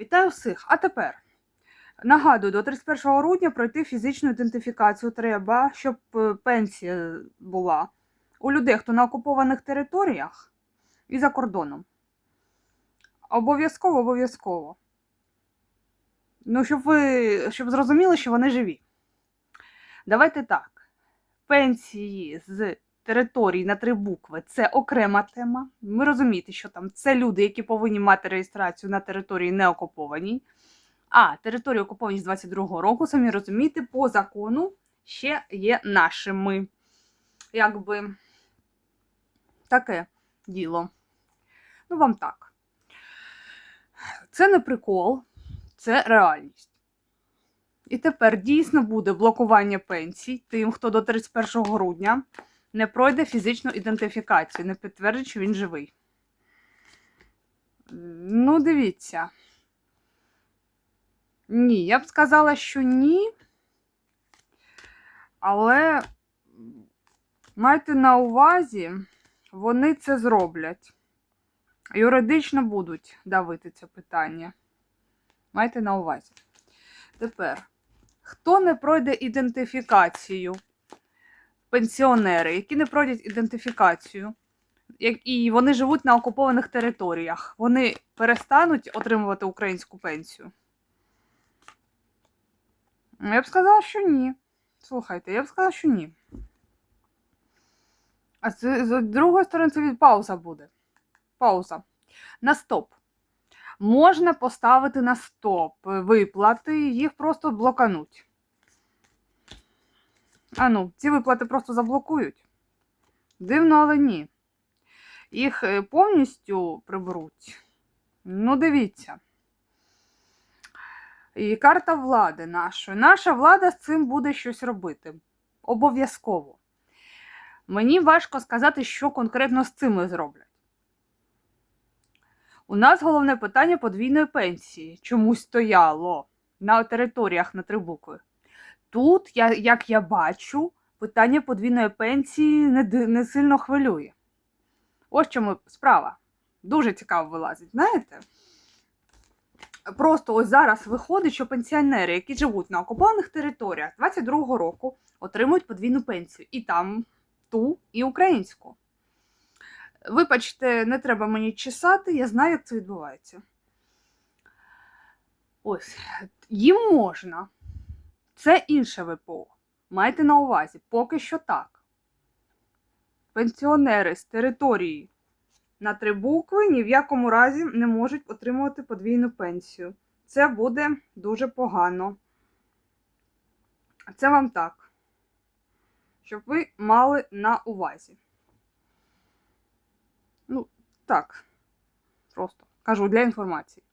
Вітаю всіх! А тепер нагадую, до 31 грудня пройти фізичну ідентифікацію треба, щоб е, пенсія була у людей, хто на окупованих територіях і за кордоном. Обов'язково, обов'язково. Ну, щоб ви щоб зрозуміли, що вони живі. Давайте так. Пенсії з територій на три букви це окрема тема. Ми розумієте, що там це люди, які повинні мати реєстрацію на території не окупованій. А території окуповані з 22-го року, самі розумієте, по закону ще є нашими. Якби таке діло. Ну, вам так. Це не прикол, це реальність. І тепер дійсно буде блокування пенсій тим, хто до 31 грудня не пройде фізичну ідентифікацію, не підтвердить, що він живий. Ну, дивіться. Ні, я б сказала, що ні. Але майте на увазі, вони це зроблять. Юридично будуть давити це питання. Майте на увазі. Тепер, хто не пройде ідентифікацію? Пенсіонери, які не пройдять ідентифікацію, і вони живуть на окупованих територіях, вони перестануть отримувати українську пенсію? Ну, Я б сказала, що ні. Слухайте, я б сказала, що ні. А з, з другої сторони, це від пауза буде. Пауза. На стоп. Можна поставити на стоп виплати, їх просто блокануть. А ну, ці виплати просто заблокують. Дивно, але ні. Їх е, повністю приберуть. Ну, дивіться. І карта влади нашої. Наша влада з цим буде щось робити. Обов'язково. Мені важко сказати, що конкретно з цим зроблять. У нас головне питання подвійної пенсії чомусь стояло на територіях на три букви. Тут, я, як я бачу, питання подвійної пенсії не, не сильно хвилює. Ось чому справа. Дуже цікаво вилазить, знаєте? Просто ось зараз виходить, що пенсіонери, які живуть на окупованих територіях з 22-го року, отримують подвійну пенсію. І там ту, і українську. Вибачте, не треба мені чесати, я знаю, як це відбувається. Ось, їм можна. Це інше ВПО. Майте на увазі, поки що так. Пенсіонери з території на три букви ні в якому разі не можуть отримувати подвійну пенсію. Це буде дуже погано. Це вам так. Щоб ви мали на увазі. Ну, так. Просто кажу для інформації.